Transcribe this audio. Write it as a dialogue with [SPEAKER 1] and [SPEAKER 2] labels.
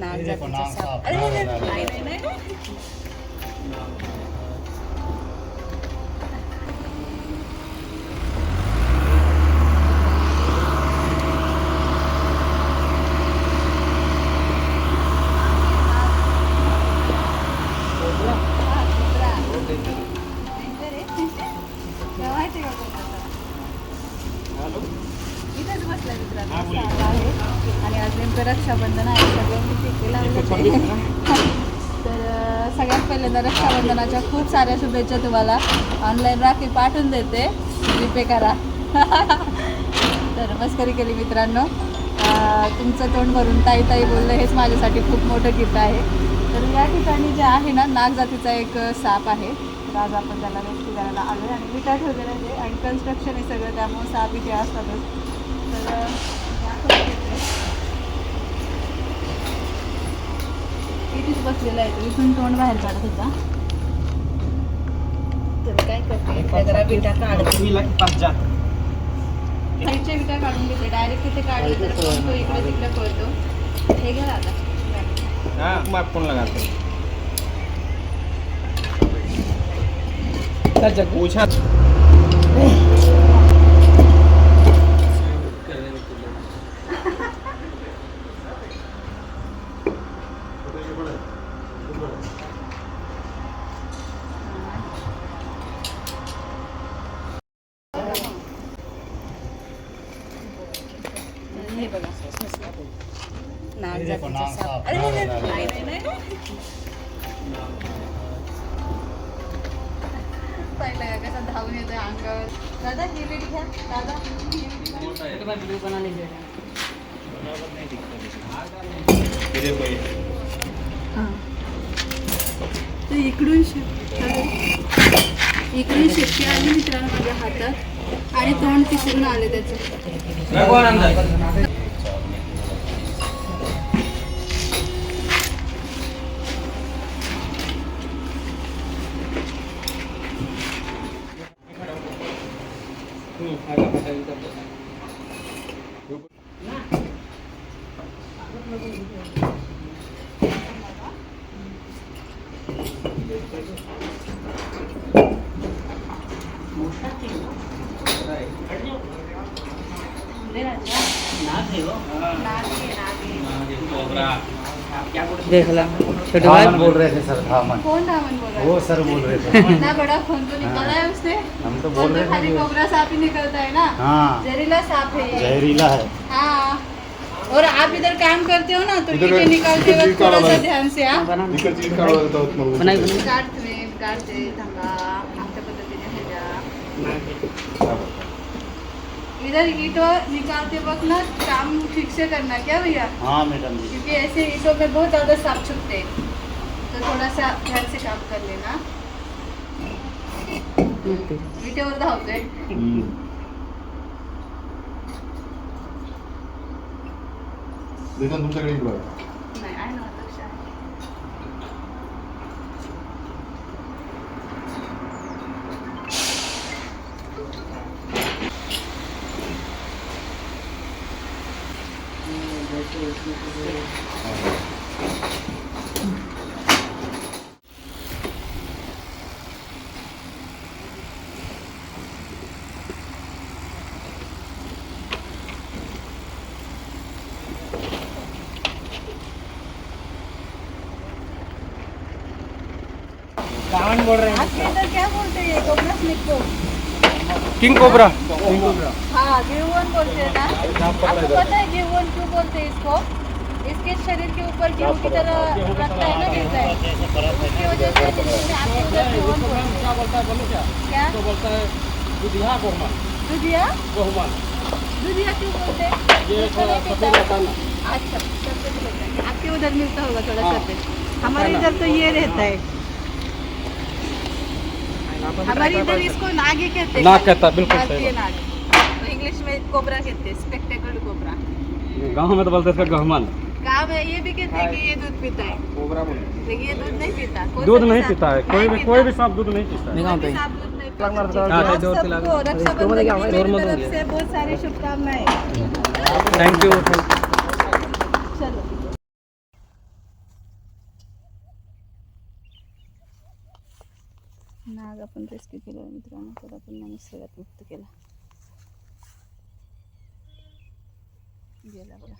[SPEAKER 1] నాకు रक्षाबंधन आहे सगळ्यांनी टिके लावले तर सगळ्यात पहिल्यांदा रक्षाबंधनाच्या खूप साऱ्या शुभेच्छा तुम्हाला. ऑनलाईन राखी पाठवून देते. जीपे करा. तर मस्करी केली मित्रांनो. तुमचं तोंड भरून ताई ताई बोललं हेच माझ्यासाठी खूप मोठं गिफ्ट आहे. तर या ठिकाणी जे आहे ना नाग जातीचा एक साप आहे. तर आज आपण त्याला रेस्क्यू करायला आलो आणि विटा ठेवलेलं आहे आणि कन्स्ट्रक्शन आहे सगळं त्यामुळे साप इथे असतातच. तर बसलेला आहे तो इथून तोंड बाहेर काढत होता. तर काय करते? जरा विटा काढते. साईडच्या विटा काढून घेते. डायरेक्ट तिथे काढले तर इकडे तिकडे पळतो. हे घ्या आता.
[SPEAKER 2] हाँ मैं फोन लगाते पूछा
[SPEAKER 1] हे बघा नाग जातीचा साप अरे नाही, नाही, नाही, नाही, नाही. पाहिलं कसा धावून येतोय अंगावर दादा ही वीट घ्या दादा ही वीट घ्या. हाँ. इकडून शिप इकडून शिपटी आली मित्रांनो माझ्या हातात. आणि तोंड तिकडून आले त्याचं. Thank you.
[SPEAKER 3] देख ला छोटे भाई।
[SPEAKER 4] बोल रहे थे सर धामन।
[SPEAKER 1] कौन धामन बोल रहा है?
[SPEAKER 4] वो सर बोल रहे थे।
[SPEAKER 1] इतना बड़ा खून तो निकला है उससे।
[SPEAKER 4] हम तो बोल
[SPEAKER 1] तो
[SPEAKER 4] रहे
[SPEAKER 1] खाली
[SPEAKER 4] थे
[SPEAKER 1] कोबरा सांप ही निकलता है ना।
[SPEAKER 4] हाँ।
[SPEAKER 1] जहरीला सांप है
[SPEAKER 4] जहरीला है।
[SPEAKER 1] हाँ। और आप इधर काम करते हो ना तो
[SPEAKER 5] इधर
[SPEAKER 1] ईटे निकालते वक्त थोड़ा सा ध्यान से हाँ?
[SPEAKER 3] बनाई
[SPEAKER 1] काढते काढते थांबा आमच्या पद्धतीने ह्याच्या इधर ईटो निकालते वक्त ना काम ठीक से करना क्या भैया?
[SPEAKER 4] हाँ मैडम
[SPEAKER 1] क्योंकि ऐसे ईटों में बहुत ज़्यादा साफ़ छुपते तो थोड़ा सा ध्यान से काम कर लेना। विटेवर Neden
[SPEAKER 4] dur
[SPEAKER 5] tekrar ilgileniyor? Này, ai
[SPEAKER 1] nói tức sai. Thank you.
[SPEAKER 3] कावन बोल रहे
[SPEAKER 1] आपके इधर क्या बोलते हैं? ये कोबरा स्नेक को।
[SPEAKER 2] King cobra.
[SPEAKER 1] हाँ गिरवन बोलते हैं ना। आपको पता है गिरवन क्यों बोलते हैं इसको? इसके शरीर के ऊपर गेहूँ की तरह रखता है ना गिरता है। उसकी वजह से इसलिए आपके उधर गिरवन बोलते हैं क्या? दुधिया कोहमा दुधिया? कोहमा दुधिया क्यों बोलते हैं? है? अच्छा आपके उधर मिलता होगा थोड़ा सफ़ेद। हमारे इधर तो ये रहता है। हमारे इधर इसको नाग कहते हैं
[SPEAKER 2] नाग कहता बिल्कुल सही
[SPEAKER 1] नाग। तो इंग्लिश में कोबरा कहते हैं स्पेक्टेकल कोबरा।
[SPEAKER 2] गाँव में तो बोलते हैं इसका गहमन।
[SPEAKER 1] काम है ये भी कहते हैं कि ये दूध पीता है।
[SPEAKER 5] कोबरा म्हणून.
[SPEAKER 1] लेकिन ये दूध नहीं पीता।
[SPEAKER 2] दूध नहीं पीता? है कोई भी कोई भी सांप दूध नहीं पीता है।
[SPEAKER 3] मैं पे।
[SPEAKER 2] हाँ,
[SPEAKER 1] बहुत सारी शुभकामनाएँ।
[SPEAKER 2] थैंक यू
[SPEAKER 1] चलो। नाग आपण रेस्क्यू केला मित्रांनो त्याला पण निसर्गात मुक्त केला. गेला बघा.